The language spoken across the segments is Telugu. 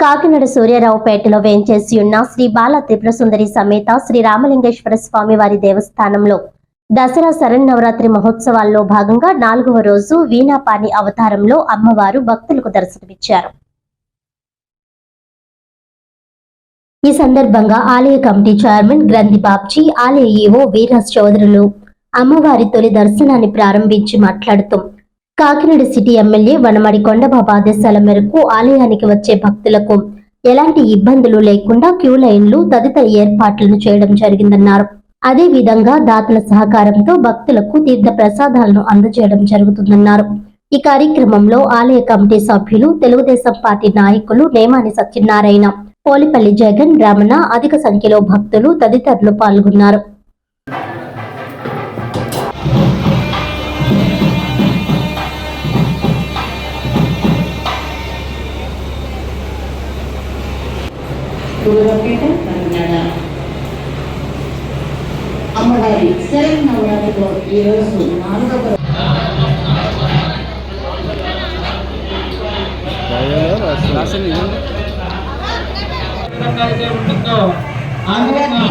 కాకినాడ సూర్యారావుపేటలో వేంచేసి ఉన్న శ్రీ బాల త్రిపురసుందరి సమేత శ్రీ రామలింగేశ్వర స్వామి వారి దేవస్థానంలో దసరా శరన్నవరాత్రి మహోత్సవాల్లో భాగంగా నాలుగవ రోజు వీణాపాని అవతారంలో అమ్మవారు భక్తులకు దర్శనమిచ్చారు. ఈ సందర్భంగా ఆలయ కమిటీ చైర్మన్ గ్రంథి బాబ్జీ ఆలయ ఈవో వీరాజ్ చౌదరులు అమ్మవారి తొలి దర్శనాన్ని ప్రారంభించి మాట్లాడుతూ కాకినాడ సిటీ ఎమ్మెల్యే వనమడి కొండబాబు ఆదేశాల మేరకు ఆలయానికి వచ్చే భక్తులకు ఎలాంటి ఇబ్బందులు లేకుండా క్యూ లైన్లు తదితర ఏర్పాట్లను చేయడం జరిగిందన్నారు. అదే విధంగా దాతల సహకారంతో భక్తులకు తీర్థ ప్రసాదాలను అందజేయడం జరుగుతుందన్నారు. ఈ కార్యక్రమంలో ఆలయ కమిటీ సభ్యులు తెలుగుదేశం పార్టీ నాయకులు నేమాని సత్యనారాయణ పోలిపల్లి జగన్ రమణ అధిక సంఖ్యలో భక్తులు తదితరులు పాల్గొన్నారు. సూర్యాపేట కన్నడ అమ్మవారి శరణ్ నవరాత్రిలో ఈరోజు నాలుగవ అమ్మవారిని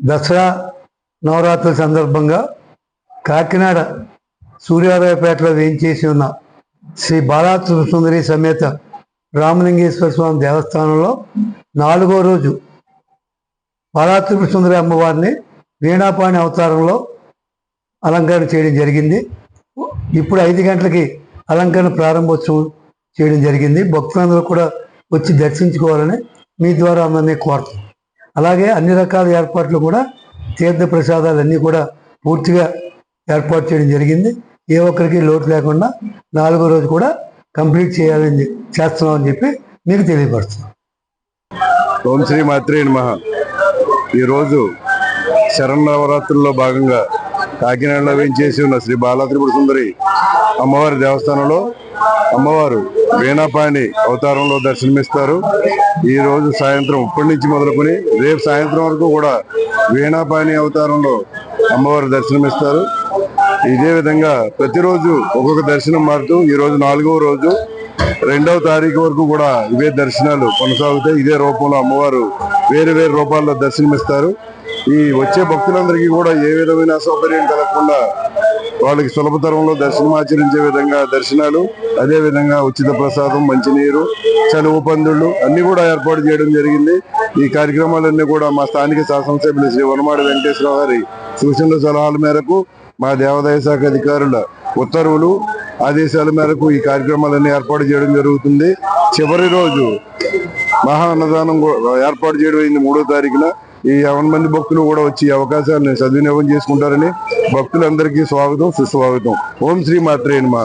దసరా నవరాత్రుల సందర్భంగా కాకినాడ సూర్యారాయపేటలో వేయించేసి ఉన్న శ్రీ బాలాత్రి సుందరి సమేత రామలింగేశ్వర స్వామి దేవస్థానంలో నాలుగో రోజు బాలాత్రిపుర సుందరి అమ్మవారిని వీణాపాణి అవతారంలో అలంకరణ చేయడం జరిగింది. ఇప్పుడు ఐదు గంటలకి అలంకరణ ప్రారంభోత్సవం చేయడం జరిగింది. భక్తులందరూ కూడా వచ్చి దర్శించుకోవాలని మీ ద్వారా అందరినీ కోరుతున్నాం. అలాగే అన్ని రకాల ఏర్పాట్లు కూడా తీర్థ ప్రసాదాలు అన్నీ కూడా పూర్తిగా ఏర్పాటు చేయడం జరిగింది. ఏ ఒక్కరికి లోటు లేకుండా నాలుగో రోజు కూడా కంప్లీట్ చేయాలని చేస్తున్నాం అని చెప్పి మీకు తెలియపరుస్తున్నాం. ఓం శ్రీ మాత్రే నమ. ఈరోజు శరణవరాత్రుల్లో భాగంగా కాకినాడలో వేయించేసి ఉన్న శ్రీ బాలాత్రిపుర సుందరి అమ్మవారి దేవస్థానంలో అమ్మవారు వీణాపాణి అవతారంలో దర్శనమిస్తారు. ఈ రోజు సాయంత్రం ఇప్పటి నుంచి మొదలుకొని రేపు సాయంత్రం వరకు కూడా వీణాపాణి అవతారంలో అమ్మవారు దర్శనమిస్తారు. ఇదే విధంగా ప్రతిరోజు ఒక్కొక్క దర్శనం మారుతూ ఈ రోజు నాలుగవ రోజు రెండవ తారీఖు వరకు కూడా ఇవే దర్శనాలు కొనసాగుతాయి. ఇదే రూపంలో అమ్మవారు వేరు వేరు రూపాల్లో దర్శనమిస్తారు. ఈ వచ్చే భక్తులందరికీ కూడా ఏ విధమైన అసౌకర్యం కలగకుండా వాళ్ళకి సులభతరంలో దర్శనం ఆచరించే విధంగా దర్శనాలు అదే విధంగా ఉచిత ప్రసాదం మంచినీరు చలువు పందుళ్ళు అన్నీ కూడా ఏర్పాటు చేయడం జరిగింది. ఈ కార్యక్రమాలన్నీ కూడా మా స్థానిక శాసనసభ్యులు శ్రీ వనమాడి వెంకటేశ్వర గారి సూచనల సలహాల మేరకు మా దేవాదాయ శాఖ అధికారుల ఉత్తర్వులు ఆదేశాల మేరకు ఈ కార్యక్రమాలన్నీ ఏర్పాటు చేయడం జరుగుతుంది. చివరి రోజు మహా అన్నదానం ఏర్పాటు చేయడం అయింది మూడో తారీఖున. ఈ యావన్ మంది భక్తులు కూడా వచ్చి అవకాశాన్ని సద్వినియోగం చేసుకుంటారని భక్తులందరికీ స్వాగతం సుస్వాగతం. ఓం శ్రీ మాత్రే మా